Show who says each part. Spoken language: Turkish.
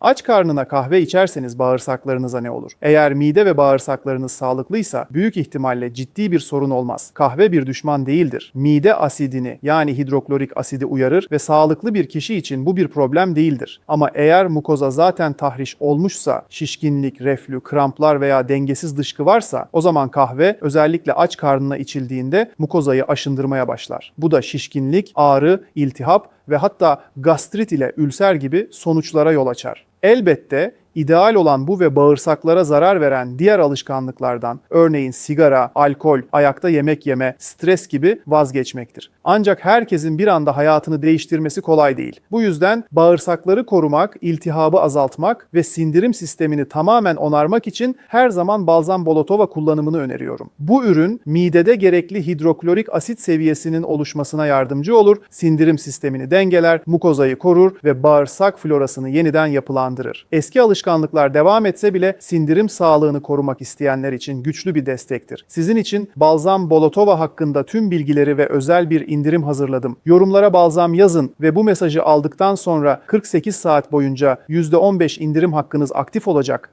Speaker 1: Aç karnına kahve içerseniz bağırsaklarınıza ne olur? Eğer mide ve bağırsaklarınız sağlıklıysa büyük ihtimalle ciddi bir sorun olmaz. Kahve bir düşman değildir. Mide asidini yani hidroklorik asidi uyarır ve sağlıklı bir kişi için bu bir problem değildir. Ama eğer mukoza zaten tahriş olmuşsa, şişkinlik, reflü, kramplar veya dengesiz dışkı varsa o zaman kahve özellikle aç karnına içildiğinde mukozayı aşındırmaya başlar. Bu da şişkinlik, ağrı, iltihap ve hatta gastrit ile ülser gibi sonuçlara yol açar. Elbette ideal olan bu ve bağırsaklara zarar veren diğer alışkanlıklardan örneğin sigara, alkol, ayakta yemek yeme, stres gibi vazgeçmektir. Ancak herkesin bir anda hayatını değiştirmesi kolay değil. Bu yüzden bağırsakları korumak, iltihabı azaltmak ve sindirim sistemini tamamen onarmak için her zaman balzam bolotova kullanımını öneriyorum. Bu ürün midede gerekli hidroklorik asit seviyesinin oluşmasına yardımcı olur, sindirim sistemini dengeler, mukozayı korur ve bağırsak florasını yeniden yapılandırır. Eski alışkanlıklar devam etse bile sindirim sağlığını korumak isteyenler için güçlü bir destektir. Sizin için balzam bolotova hakkında tüm bilgileri ve özel bir indirim hazırladım. Yorumlara balzam yazın ve bu mesajı aldıktan sonra 48 saat boyunca %15 indirim hakkınız aktif olacak.